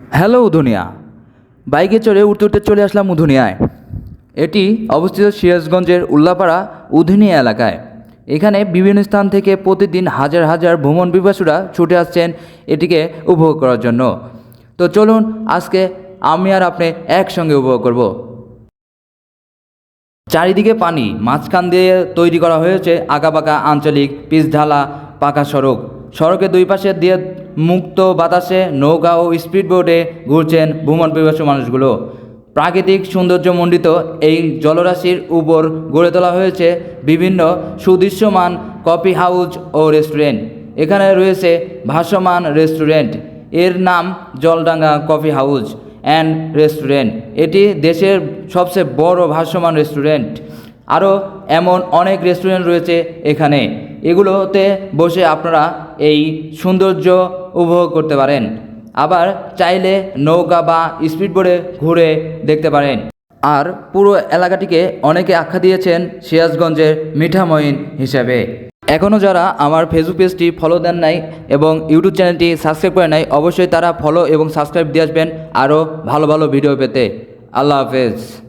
Hello Udhunia বাইকে চড়ে উঠতে উঠতে চলে আসলাম উধুনিয়ায় এটি অবস্থিত সিরাজগঞ্জের উল্লাপাড়া উধুনিয়া এলাকায়। এখানে বিভিন্ন স্থান থেকে প্রতিদিন হাজার হাজার ভ্রমণ পিপাসুরা ছুটে আসছেন এটিকে উপভোগ করার জন্য। তো চলুন, আজকে আমি আর আপনি একসঙ্গে উপভোগ করব। চারিদিকে পানি, মাঝখান দিয়ে তৈরি করা হয়েছে আঁকাবাঁকা আঞ্চলিক পিচঢালা পাকা সড়ক। সড়কের দুই পাশে দিয়ে মুক্ত বাতাসে নৌকা ও স্পিড বোটে ঘুরছেন ভ্রমণ পিপাসু মানুষগুলো। প্রাকৃতিক সৌন্দর্যমণ্ডিত এই জলরাশির উপর গড়ে তোলা হয়েছে বিভিন্ন সুদৃশ্যমান কফি হাউস ও রেস্টুরেন্ট। এখানে রয়েছে ভাসমান রেস্টুরেন্ট। এর নাম Jaldanga coffee house and restaurant. এটি দেশের সবচেয়ে বড় ভাসমান রেস্টুরেন্ট। আরও এমন অনেক রেস্টুরেন্ট রয়েছে এখানে। এগুলোতে বসে আপনারা এই সৌন্দর্য উপভোগ করতে পারেন। আবার চাইলে নৌকা বা স্পিডবোটে ঘুরে দেখতে পারেন। আর পুরো এলাকাটিকে অনেকে আখ্যা দিয়েছেন সিরাজগঞ্জের মিঠামইন হিসাবে। এখনও যারা আমার ফেসবুক পেজটি ফলো দেন নাই এবং ইউটিউব চ্যানেলটি সাবস্ক্রাইব করে নাই, অবশ্যই তারা ফলো এবং সাবস্ক্রাইব দিয়ে আসবেন আরও ভালো ভালো ভিডিও পেতে। আল্লাহ হাফেজ।